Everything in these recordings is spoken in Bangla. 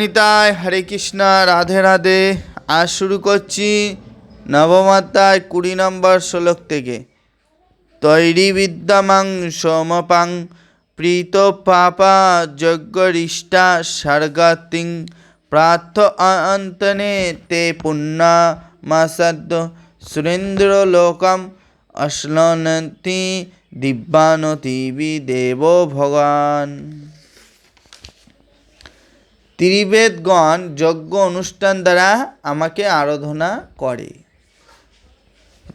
নিতাই, হরে কৃষ্ণ, রাধে রাধে। আজ শুরু করছি নবমাতায় কুড়ি নম্বর শ্লোক থেকে। তৈরি বিদ্যমাং সোমপাং প্রীত পাপা যজ্ঞরিষ্টা স্বর্গতিং। প্রার্থ অন্তনে তে পুণ্যমাসাদ্য সুরেন্দ্র লোকম অশ্লনতি দিব্যানতিবি দেব ভগবান। ত্রিবেদগণ যজ্ঞ অনুষ্ঠান দ্বারা আমাকে আরাধনা করে।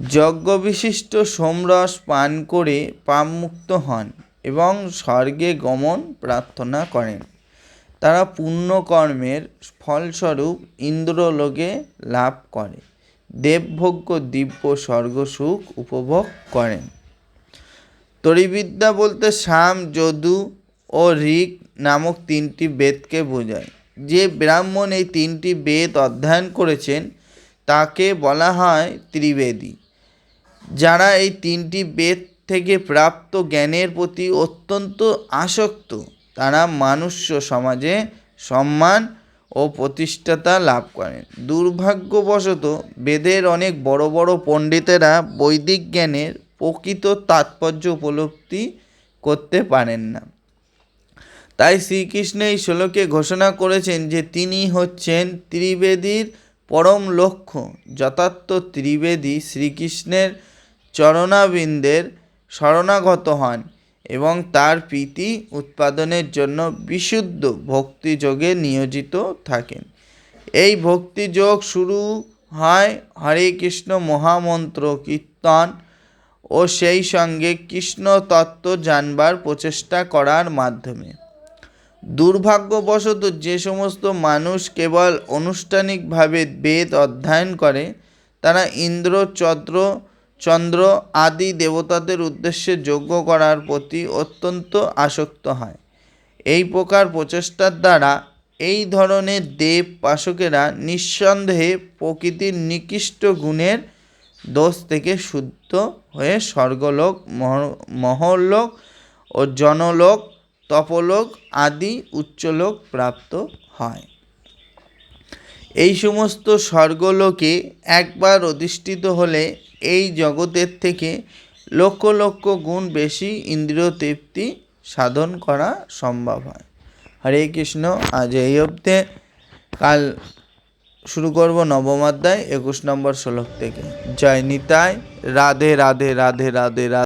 যজ্ঞ বিশিষ্ট সোমরস পান করে পাপমুক্ত হন এবং স্বর্গে গমন প্রার্থনা করেন। তারা পুণ্যকর্মের ফলস্বরূপ ইন্দ্রলোকে লাভ করে। দেবভোগ্য দিব্য স্বর্গসুখ উপভোগ করেন। তরিবিদ্যা বলতে সাম যদু ও ঋক নামক তিনটি বেদকে বোঝায়। যে ব্রাহ্মণ এই তিনটি বেদ অধ্যয়ন করেছেন, তাকে বলা হয় ত্রিবেদী। যারা এই তিনটি বেদ থেকে প্রাপ্ত জ্ঞানের প্রতি অত্যন্ত আসক্ত, তারা মানুষ্য সমাজে সম্মান ও প্রতিষ্ঠাতা লাভ করেন। দুর্ভাগ্যবশত বেদের অনেক বড় বড় পণ্ডিতেরা বৈদিক জ্ঞানের প্রকৃত তাৎপর্য উপলব্ধি করতে পারেন না। তাই শ্রীকৃষ্ণ এই শ্লোকে ঘোষণা করেছেন যে তিনি হচ্ছেন ত্রিবেদীর পরম লক্ষ্য, যথার্থ ত্রিবেদী শ্রীকৃষ্ণের চরণাবিন্দের শরণাগত হন এবং তার প্রীতি উৎপাদনের জন্য বিশুদ্ধ ভক্তিযোগে নিয়োজিত থাকেন। এই ভক্তিযোগ শুরু হয় হরে কৃষ্ণ মহামন্ত্র কীর্তন ও সেই সঙ্গে কৃষ্ণ তত্ত্ব জানবার প্রচেষ্টা করার মাধ্যমে। দুর্ভাগ্যবশত যে সমস্ত মানুষ কেবল আনুষ্ঠানিকভাবে বেদ অধ্যয়ন করে, তারা ইন্দ্র চন্দ্র চন্দ্র আদি দেবতাদের উদ্দেশ্যে যজ্ঞ করার প্রতি অত্যন্ত আসক্ত হয়। এই প্রকার প্রচেষ্টার দ্বারা এই ধরনের দেব পাশকেরা নিঃসন্দেহে প্রকৃতির নিকৃষ্ট গুণের দোষ থেকে শুদ্ধ হয়ে স্বর্গলোক, মহ- মহলোক ও জনলোক তপলোক আদি উচ্চলোক প্রাপ্ত হয়। এই সমস্ত স্বর্গলোকে একবার অধিষ্ঠিত হলে এই জগতের থেকে লক্ষ লক্ষ গুণ বেশি ইন্দ্রিয় তৃপ্তি সাধন করা সম্ভব হয়। হরে কৃষ্ণ, আজ এই অব্দে কাল শুরু করব নবম অধ্যায়, একুশ নম্বর শ্লোক থেকে। জয় নিতাই। রাধে রাধে রাধে রাধে রাধে।